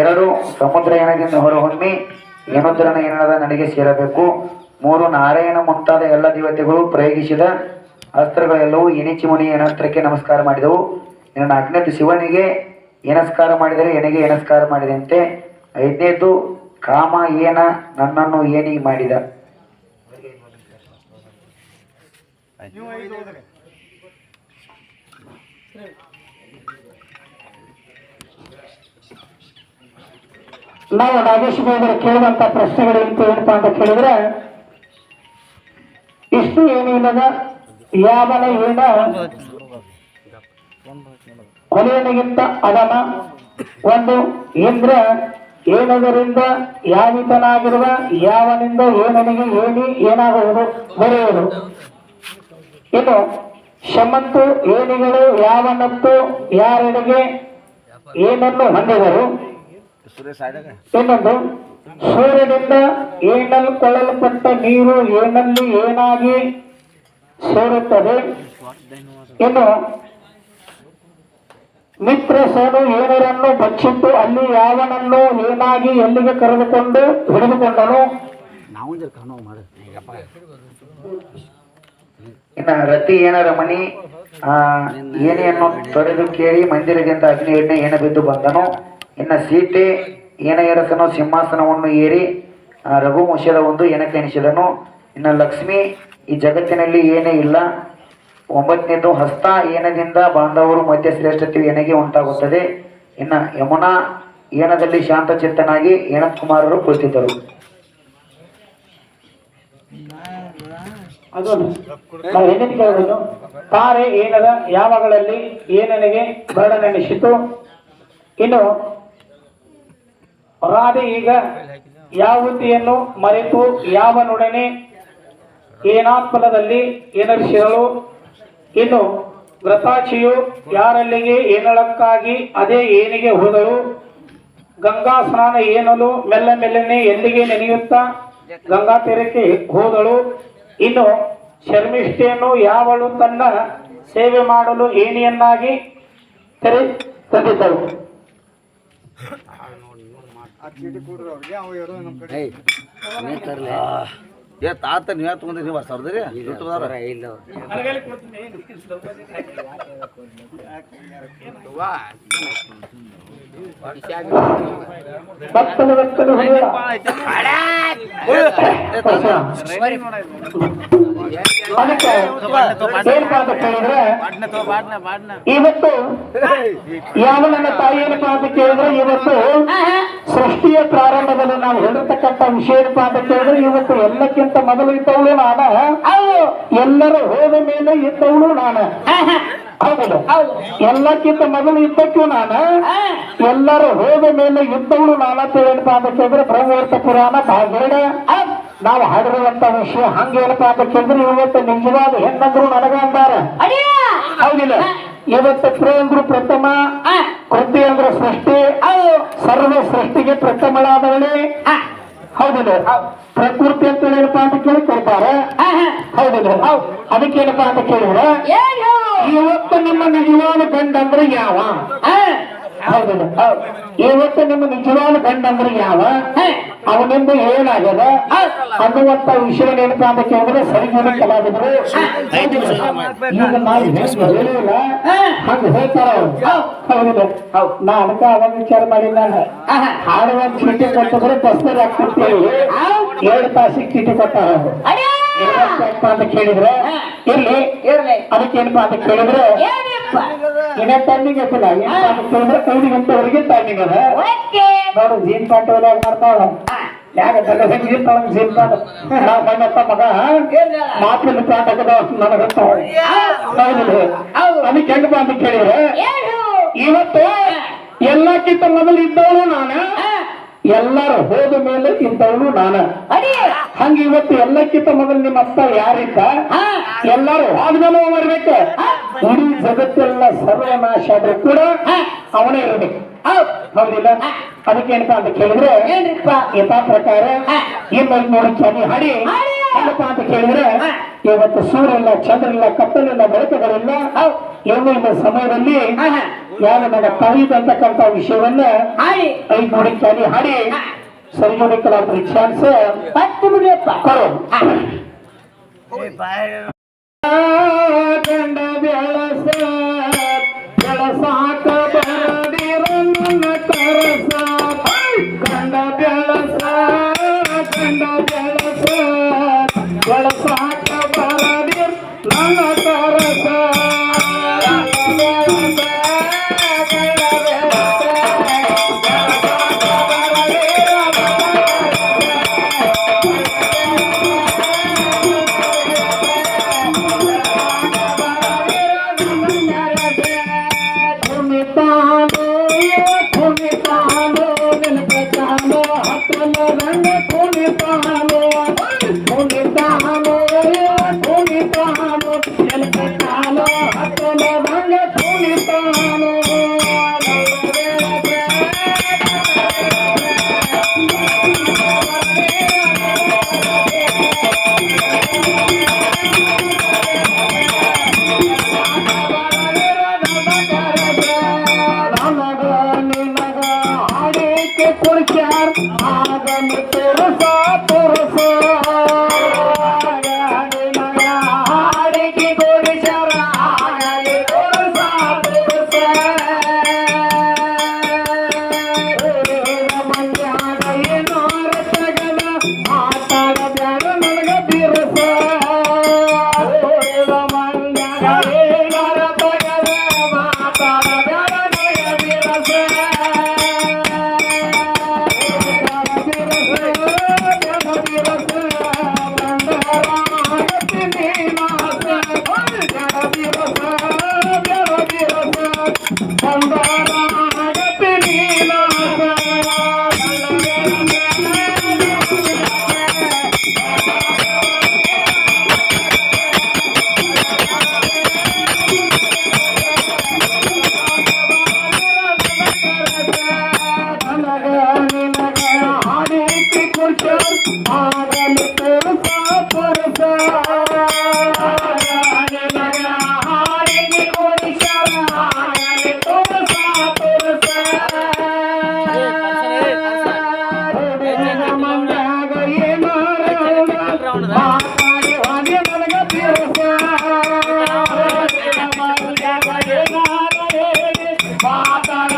ಎರಡು ಸಮುದ್ರಯಾನದಿಂದ ಹೊರಹೊಮ್ಮಿ ಯಮುದ್ರನ ಏನದ ನನಗೆ ಸೇರಬೇಕು. ಮೂರು ನಾರಾಯಣ ಮುಂತಾದ ಎಲ್ಲ ದೇವತೆಗಳು ಪ್ರಯೋಗಿಸಿದ ಅಸ್ತ್ರಗಳೆಲ್ಲವೂ ಎನಿಚಿ ಮುನಿ ಏನಸ್ತ್ರಕ್ಕೆ ನಮಸ್ಕಾರ ಮಾಡಿದವು. ಇನ್ನು ನಾಲ್ಕನೇದು ಶಿವನಿಗೆ ಏನಸ್ಕಾರ ಮಾಡಿದರೆ ಎನಗೆ ಏನಸ್ಕಾರ ಮಾಡಿದಂತೆ. ಐದನೇದು ಕಾಮ ಏನ ನನ್ನನ್ನು ಏನಿಗೆ ಮಾಡಿದ? ನಾಗೇಶ್ ಬೇಗರು ಕೇಳುವಂತ ಪ್ರಶ್ನೆಗಳು ಏನಪ್ಪ ಅಂತ ಕೇಳಿದ್ರೆ, ಇಷ್ಟು ಏನು ಇಲ್ಲದ ಯಾವನ ಏನ ಕೊನೆಯನಿಗಿಂತ ಅದನ ಒಂದು, ಇಂದ್ರ ಏನದರಿಂದ ಯಾವಿತನಾಗಿರುವ ಯಾವನಿಂದ ಏನನಿಗೆ ಏನಿ ಏನಾಗುವುದು ಬರೆಯುವುದು. ಇನ್ನು, ಶಮಂತು ಏನಿಗಳು ಯಾವನತ್ತು ಯಾರೆಡೆಗೆ, ಏನನ್ನು ಹೊಂದಿದರು. ಇನ್ನೊಂದು ಸೂರ್ಯನಿಂದ ಏನಲ್ಲಿ ಕೊಳ್ಳಲ್ಪಟ್ಟ ನೀರು ಏನಲ್ಲಿ ಏನಾಗಿ ಸೇರುತ್ತದೆ? ಇನ್ನು ಮಿತ್ರ ಸೋನು ಏನರನ್ನು ಬಚ್ಚಿಟ್ಟು ಅಲ್ಲಿ ಯಾವನನ್ನು ಏನಾಗಿ ಎಲ್ಲಿಗೆ ಕರೆದುಕೊಂಡು ಹಿಡಿದುಕೊಂಡನು? ಇನ್ನ ರತಿ ಏನರ ಮಣಿ ಆ ಏನೆಯನ್ನು ತೊರೆದು ಕೇಳಿ ಮಂದಿರದಿಂದ ಅಗ್ನಿ ಎಣ್ಣೆ ಏನ ಬಿದ್ದು ಬಂದನು. ಇನ್ನ ಸೀತೆ ಏನಯರಸನು ಸಿಂಹಾಸನವನ್ನು ಏರಿ ರಘುವಂಶದ ಒಂದು ಎನಕೆನಿಸಿದನು ಇನ್ನ ಲಕ್ಷ್ಮಿ ಈ ಜಗತ್ತಿನಲ್ಲಿ ಏನೇ ಇಲ್ಲ. ಒಂಬತ್ತನೇದು ಹಸ್ತ ಏನದಿಂದ ಬಾಂಧವರು ಮಧ್ಯ ಶ್ರೇಷ್ಠತೆ ಏನಗೆ ಉಂಟಾಗುತ್ತದೆ. ಇನ್ನ ಯಮುನಾ ಏನದಲ್ಲಿ ಶಾಂತಚಿತ್ತನಾಗಿ ಏನತ್ ಕುಮಾರರು ಕುಳಿತಿದ್ದರು ತಾರೆ ಏನದ ಯಾವಗಳಲ್ಲಿ ಏನನಿಗೆ ಬರಡನೆನಿಸಿತು ಇನ್ನು ರಾಧೆ ಈಗ ಯಾವತಿಯನ್ನು ಮರೆತು ಯಾವನೊಡನೆ ಏನಾತ್ಮಲದಲ್ಲಿ ಏನರಿಸಿದಳು ಇನ್ನು ವ್ರತಾಚಿಯು ಯಾರಲ್ಲಿಗೆ ಏನಳಕ್ಕಾಗಿ ಅದೇ ಏನಿಗೆ ಹೋದಳು ಗಂಗಾ ಸ್ನಾನ ಏನಲು ಮೆಲ್ಲ ಮೆಲ್ಲನೆ ಎಲ್ಲಿಗೆ ನೆನೆಯುತ್ತಾ ಗಂಗಾ ತೀರಕ್ಕೆ ಹೋದಳು? ಇನ್ನು ಶರ್ಮಿಷ್ಠೆಯನ್ನು ಯಾವಳು ತನ್ನ ಸೇವೆ ಮಾಡಲು ಏನಿಯನ್ನಾಗಿ ತೆರೆ ತಂದಿದ್ದಳು? ಏ ತಾತ ನೀವೇ ತಗೊಂಡ್ರಿ? ನೀವು ಸರ್ದ್ರಿ ಯೂಟ್ಯೂಬ್ದವ್ರ ಭಕ್ತನು ಇವತ್ತು ಯಾವ ನನ್ನ ತಾಯಿ ಏನಪ್ಪಾ ಅಂತ ಕೇಳಿದ್ರೆ, ಇವತ್ತು ಸೃಷ್ಟಿಯ ಪ್ರಾರಂಭದಲ್ಲಿ ನಾವು ಹೇಳಿರ್ತಕ್ಕಂಥ ವಿಷಯ ಏನಪ್ಪಾ ಅಂತ ಕೇಳಿದ್ರೆ, ಇವತ್ತು ಎಲ್ಲಕ್ಕಿಂತ ಮೊದಲು ಇದ್ದವಳು ನಾನು. ಎಲ್ಲರೂ ಹೋದ ಮೇಲೆ ಇದ್ದವಳು ನಾನು. ಹೌದಲ್ಲ ಎಲ್ಲಕ್ಕಿಂತ ಮೊದಲು ಇದ್ದಕ್ಕೂ ನಾನು ಎಲ್ಲರೂ ಹೋದ ಮೇಲೆ ಇದ್ದವಳು ನಾನಂತ ಏನಪ್ಪಾ ಅಂತ ಕೇಳಿದ್ರೆ ಬ್ರಹ್ಮವರ್ತ ಪುರಾಣ ಭಾಗೇಡ ನಾವು ಹಾಡಿರುವಂತ ವಿಷಯ ಹಂಗೇನಪ್ಪಾ ಅಂತ ಕೇಳಿದ್ರೆ ಇವತ್ತು ನಿಜವಾದ ಹೆಣ್ಣಂದ್ರು ನನಗ ಅಂದಾರ ಹೌದಿಲ್ಲ. ಇವತ್ತು ಪ್ರೇಂದ್ರು ಪ್ರಥಮ ಕೃತಿ ಅಂದ್ರೆ ಸೃಷ್ಟಿ ಸರ್ವ ಸೃಷ್ಟಿಗೆ ಪ್ರಥಮಳಾದವಳೆ. ಹೌದಿಲ್ಲ? ಪ್ರಕೃತಿ ಅಂತ ಏನಪ್ಪಾ ಅಂತ ಕೇಳಿ ಕರೀತಾರೆ ಹೌದಿಲ್ಲ? ಅದಕ್ಕೇನಪ್ಪಾ ಅಂತ ಕೇಳಿದ್ರೆ ಇವತ್ತು ನಿಮ್ಮ ನಿಜವಾದ ಗಂಡ ಅಂದ್ರೆ ಯಾವ ಹೌದಿಲ್ಲ ಇವತ್ತು ನಿಮ್ಮ ನಿಜವಾದ ಗಂಡ ಅಂದ್ರೆ ಯಾವ ಅವನಿಂದ ಏನಾಗದ ಅನ್ನುವಂತ ವಿಷಯ ಏನಪ್ಪಾ ಅಂತ ಕೇಳಿದ್ರೆ ಸರಿಗಿನ ಕಲಾವಿದರು ಈಗ ನಾವು ಹೇಳಿಲ್ಲ ಹಂಗ ಹೇಳ್ತಾರ ಅವ್ರು. ಹೌದಿಲ್ಲ ನಾ ಅದಕ್ಕ ಅವಾಗ ವಿಚಾರ ಮಾಡಿಲ್ಲ. ನಾನು ಹಾಡುವ ಚೀಟಿ ಕೊಟ್ಟಿದ್ರೆ ಪಸ್ತರ್ ಹಾಕ್ತಿರ್ತೇವೆ. ಎರಡು ತಾಸಿಗೆ ಚೀಟಿ ಕೊಟ್ಟಾರ. ಏನಪ್ಪ ಅಂತ ಕೇಳಿದ್ರೆ ಇಲ್ಲಿ ಅದಕ್ಕೆ ಏನಪ್ಪಾ ಅಂತ ಕೇಳಿದ್ರೆ ಇನ್ನ ಟೈಮಿಂಗ್ ಐತಿಲ್ಲ ಏನಪ್ಪಾ ಅಂತ ಕೇಳಿದ್ರೆ ಐದು ಗಂಟೆವರೆಗೆ ಟೈಮಿಂಗ್ ಅದ. ನೋಡು ಜೀನ್ ಪಾಟ್ ಒಳಗೆ ಮಾಡ್ತಾವ ಯಾಕೆ ತಳಗ್ ಜೀನ್ ಪಾಟ್ ನಾವು ಮಣ್ಣಪ್ಪ ಮಗ. ಮಾತಿನ ಪಾಟ್ ಹಾಕದ ನನಗಂತ ಅದಕ್ಕೆ ಹೆಂಗಪ್ಪ ಅಂತ ಕೇಳಿದ್ರೆ ಇವತ್ತು ಎಲ್ಲಕ್ಕಿಂತ ಮೊದಲು ಇದ್ದವಳು ನಾನು. ಎಲ್ಲರೂ ಹೋದ ಮೇಲೆ ಇಂಥವನು ನಾನು. ಹಂಗ ಇವತ್ತು ಎಲ್ಲಕ್ಕಿಂತ ಮೊದಲು ನಿಮ್ಮ ಅಪ್ಪ ಯಾರಿದ್ದ? ಎಲ್ಲರೂ ಆದ್ಮೇಲೆ ಬರ್ಬೇಕು ಇಡೀ ಜಗತ್ತೆಲ್ಲ ಸರ್ವನಾಶ ಆದ್ರೂ ಕೂಡ ಅವನೇ ಇರಬೇಕು. ಹೌದಿಲ್ಲ? ಅದಕ್ಕೇನಪ್ಪ ಅಂತ ಕೇಳಿದ್ರೆ ಯಥಾ ಪ್ರಕಾರ ಇನ್ನೊಂದು ನೋಡಿ ಚನಿ ಹಡಿ. ಏನಪ್ಪ ಅಂತ ಕೇಳಿದ್ರೆ ಇವತ್ತು ಸೂರ್ಯ ಇಲ್ಲ ಚಂದ್ರ ಇಲ್ಲ ಕತ್ತಲಿಲ್ಲ ಬೆಳಕುಗಳಿಲ್ಲ ಎಲ್ಲ ಇಲ್ಲ ಸಮಯದಲ್ಲಿ यानं मला काही त्यांचा करता विषय बनलं ऐक म्हणून त्याने हाडे. सरजोने कला परीक्षांचं पाच मुले Father.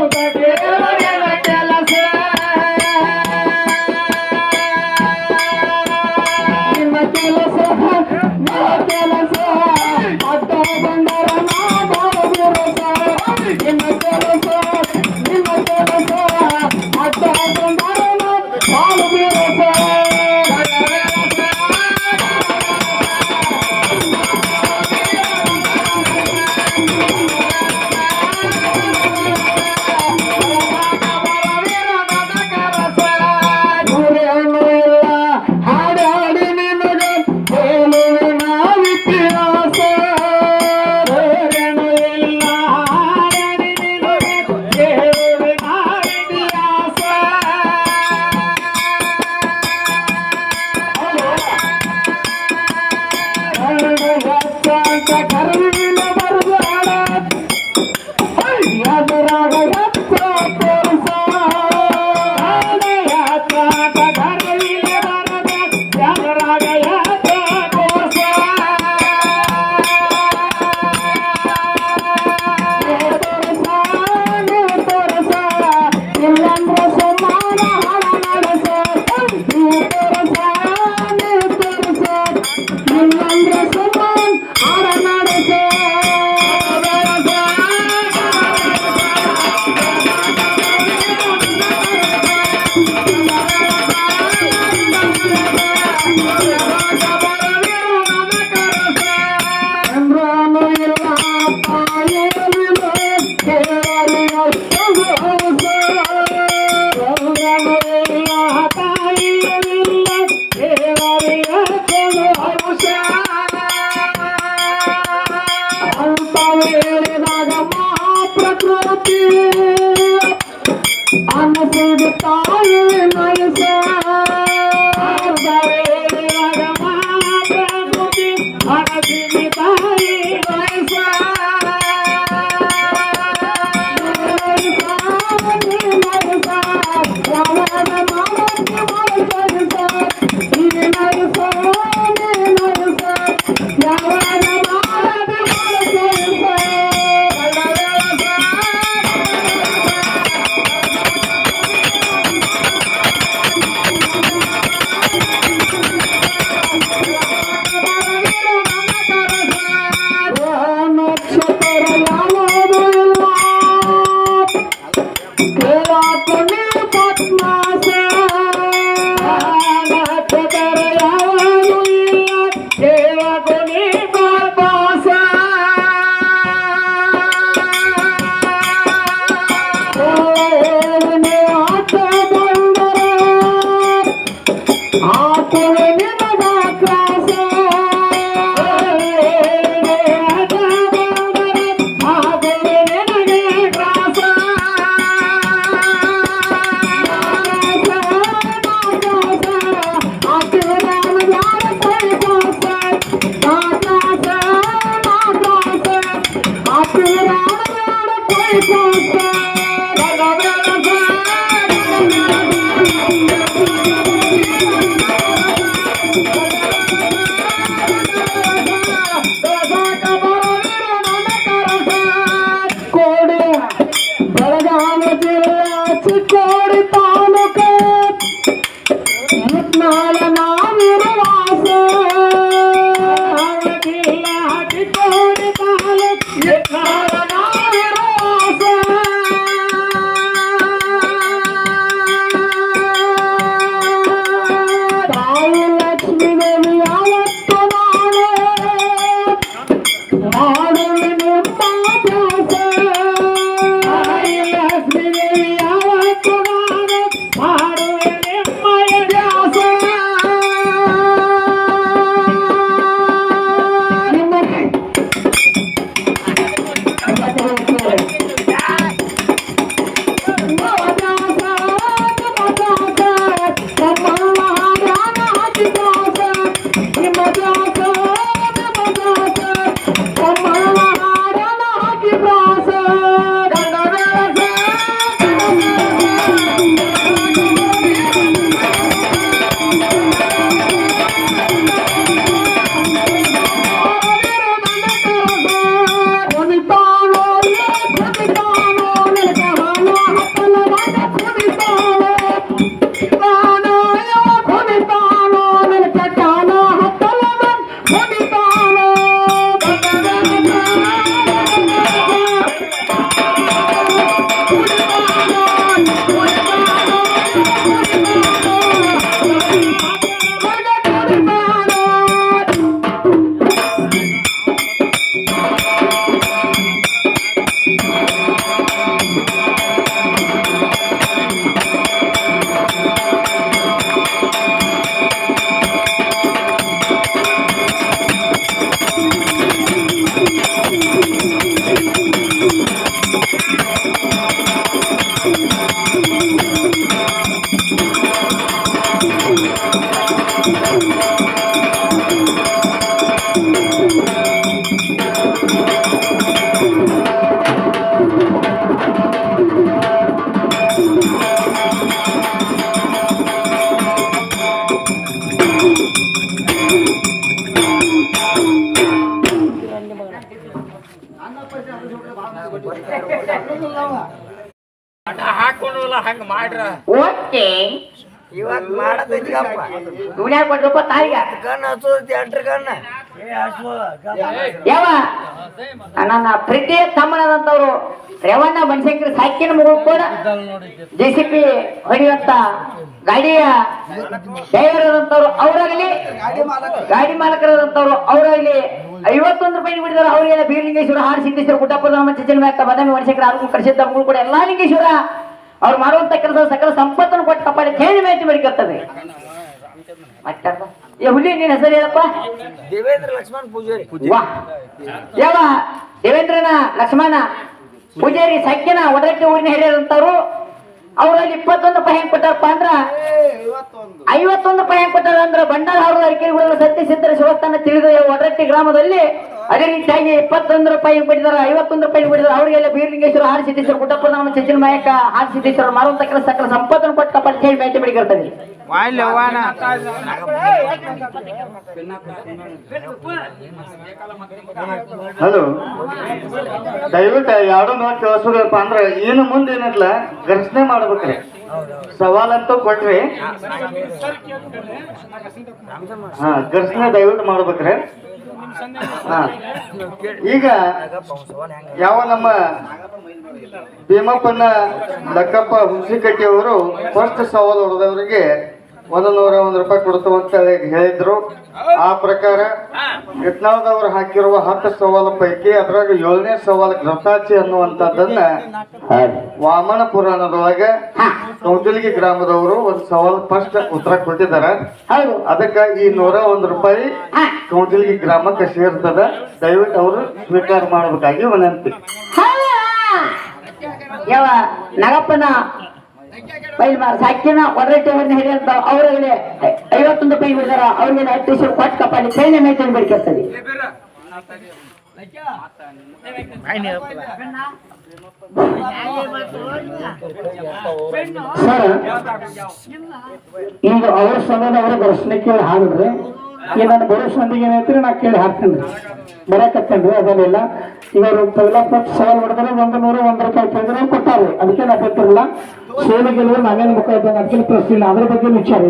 ಹೋಗ Bye. ಹಂಗ ಮಾಡ್ರ? ಓಕೆ. ಇವತ್ ಮಾಡದಪ್ಪ ತಾಯಿಗ. ಎಂಟ್ರ ಕಣ್ಣ ಯಾವ ನನ್ನ ಪ್ರೀತಿಯ ತಮ್ಮನದಂತವ್ರು. ರೇವಣ್ಣ ಬನಶಂಕರಿ ಸಾಕಿನ ಮಗು ಕೂಡ ಜೆ ಸಿ ಪಿ ಹೊಡೆಯುವಂತ ಗಾಡಿಯ ಡ್ರೈವರ್ ಅವರಾಗಲಿ ಗಾಡಿ ಮಾಲಕರಾದಂತವ್ರು ಅವರಾಗಲಿ ಐವತ್ತೊಂದು ರೂಪಾಯಿ ಬಿಡಿದ್ರು ಅವರಿಗೆಲ್ಲ ಬೀರಲಿಂಗೇಶ್ವರ ಹಾರ ಸಿದ್ದೇಶ್ವರ ಗುಡ್ಡಪ್ಪ ಚಿಚ್ಚನ ಮ್ಯಾಕ ಬದಾಮಿ ಆರು ಕರ್ಸಿದ್ದ ಮಗಳು ಕೂಡ ಎಲ್ಲಾ ಲಿಂಗೇಶ್ವರ. ಅವ್ರು ಮಾಡುವಂತ ಕೆಲಸ ಸಕಲ ಸಂಪತ್ತನ್ನು ಕೊಟ್ಟು ಕಪ್ಪಾಡಿ ಕೇಳಿ ಮೇಟಿ ಮಾಡಿಕರ್ತದೆ ಮತ್ತೆ ಏ ಹುಲಿ ನಿನ್ನ ಹೆಸರು ಹೇಳಪ್ಪ? ದೇವೇಂದ್ರ ಲಕ್ಷ್ಮಣ ಪೂಜಾರಿ. ಯಾವ ದೇವೇಂದ್ರನ ಲಕ್ಷ್ಮಣ ಪೂಜಾರಿ ಸಕ್ಕಿನ ಒಡಕ್ಕೆ ಊರಿನ ಹೇಳಿದಂತವ್ರು ಅವರಲ್ಲಿ ಇಪ್ಪತ್ತೊಂದು ರೂಪಾಯಿ ಹೆಂಗ್ ಕೊಟ್ಟಾರಪ್ಪ ಅಂದ್ರ? ಐವತ್ತೊಂದು ರೂಪಾಯಿ ಹೆಂಗ್ ಕೊಟ್ಟಾರ ಅಂದ್ರ? ಬಂಡಾರ ಹಾರದ ಅರಿಕೆ ಸತ್ಯ ಸಿದ್ಧರ ಶಿವಸ್ಥಾನ ತಿಳಿದ ಒಡರಟ್ಟಿ ಗ್ರಾಮದಲ್ಲಿ ಅದೇ ರೀತಿಯಾಗಿ ಇಪ್ಪತ್ತೊಂದು ರೂಪಾಯಿ ಬಿಟ್ಟಿದಾರ ಐವತ್ತೊಂದು ರೂಪಾಯಿ ಬಿಟ್ಟಿದಾರ ಅವರಿಗೆಲ್ಲ ಬೀರ್ಲಿಂಗೇಶ್ವರ ಆರ್ ಸಿದ್ದೇಶ್ವರ ಗುಡ್ಡಪ್ಪನ ನಮ್ಮ ಚಚ್ಚಿನ ನಾಯಕ ಹಾರ ಸಿದ್ದೇಶ್ವರ ಮಾರುವಂತ ಕೆಲಸ ಸಕಲ ಸಂಪತ್ತನ್ನು ಕೊಟ್ಟ ಕಪ್ಪಲ್ಲಿ ಹೇಳಿ ಬೇಟೆ ಬಿಡಿಗಿರ್ತದೆ ಹಲೋ. ದಯವಿಟ್ಟು ಎರಡು ನೋಡಿ ಕೇಳಿಸ್ಬೇಕಪ್ಪ ಅಂದ್ರೆ ಏನು ಮುಂದೆ ಏನಲ್ಲ ಘರ್ಷಣೆ ಮಾಡ್ಬೇಕ್ರಿ. ಸವಾಲಂತೂ ಕೊಟ್ರಿ. ಹಾ ಘರ್ಷಣೆ ದಯವಿಟ್ಟು ಮಾಡ್ಬೇಕ್ರಿ. ಈಗ ಯಾವ ನಮ್ಮ ಭೀಮಪ್ಪನ ಲಕ್ಕಪ್ಪ ಹುಣಸಿಕಟ್ಟಿ ಅವರು ಫಸ್ಟ್ ಸವಾಲು ಹೊಡೆದವರಿಗೆ ಒಂದು ನೂರ ಒಂದು ರೂಪಾಯಿ ಕೊಡ್ತು ಅಂತ ಹೇಳಿ ಹೇಳಿದ್ರು. ಆ ಪ್ರಕಾರ ಯತ್ನಾವ್ದವ್ರು ಹಾಕಿರುವ ಹತ್ತು ಸವಾಲು ಪೈಕಿ ಅದ್ರಾಗ ಏಳನೇ ಸವಾಲು ಗ್ರಂಥಾಚಿ ಅನ್ನುವಂಥದ್ದನ್ನ ವಾಮನ ಪುರಾಣದೊಳಗೆ ಕೌಟಲ್ಗಿ ಗ್ರಾಮದವರು ಒಂದು ಸವಾಲು ಫಸ್ಟ್ ಉತ್ತರ ಕೊಟ್ಟಿದ್ದಾರೆ ಅದಕ್ಕ ಅದಕ್ಕೆ ಈ ನೂರ ಒಂದು ರೂಪಾಯಿ ಕೌಟಲ್ಗಿ ಗ್ರಾಮಕ್ಕೆ ಸೇರ್ತದ. ದಯವಿಟ್ಟು ಅವರು ಸ್ವೀಕಾರ ಮಾಡಬೇಕಾಗಿ ವಿನಂತಿ. ಯಾವ ನಗಪ್ಪನ ಬೈಲ್ಮಾರ್ ಸಾಕಿನ ಒಡರಟ್ಟಿ ಹಿಡಿಯಂತ ಅವರಲ್ಲಿ ಐವತ್ತೊಂದು ರೂಪಾಯಿ ಬಿಡ್ತಾರ ಅವ್ರಿಗೆ ಹತ್ತು ದಿವಸ ಕೊಟ್ಟು ಕಪ್ಪಲ್ಲಿ ಸೈನ್ಯ ಮೇಯ್ತಂದು ಬಿಡ್ಕಿರ್ತದೆ ಸರ್, ಈಗ ಅವ್ರ ಸಂಬಂಧ ಅವರ ಕೇಳಿ ಹಾಡಿದ್ರೆ, ಈಗ ನನ್ನ ಬರೋ ಸಂದಿಗೆ ಏನೈತ್ರಿ ನಾ ಕೇಳಿ ಹಾಕ್ತೇನೆ ಬರಕತ್ತೇನ್ರಿ ಅದನ್ನೆಲ್ಲ ಈಗ ಅವ್ರು ಪೈಲ ಸವಾಲ್ ಹೊಡೆದ್ರೆ ಒಂದು ನೂರು, ಒಂದು ರೂಪಾಯಿ ತಂದ್ರೆ ಕೊಟ್ಟಾರೆ ಅದಕ್ಕೆ ನಾ ಗೊತ್ತಿರಲ್ಲ ಸೇವೆ ಗೆಲುವು ನಾವೇನು ಮುಖ ಇದ್ದಂಗೆ ಅದಕ್ಕೆ ಪ್ರಶ್ನೆ ಇಲ್ಲ ಅದ್ರ ಬಗ್ಗೆ ವಿಚಾರ ಇಲ್ಲ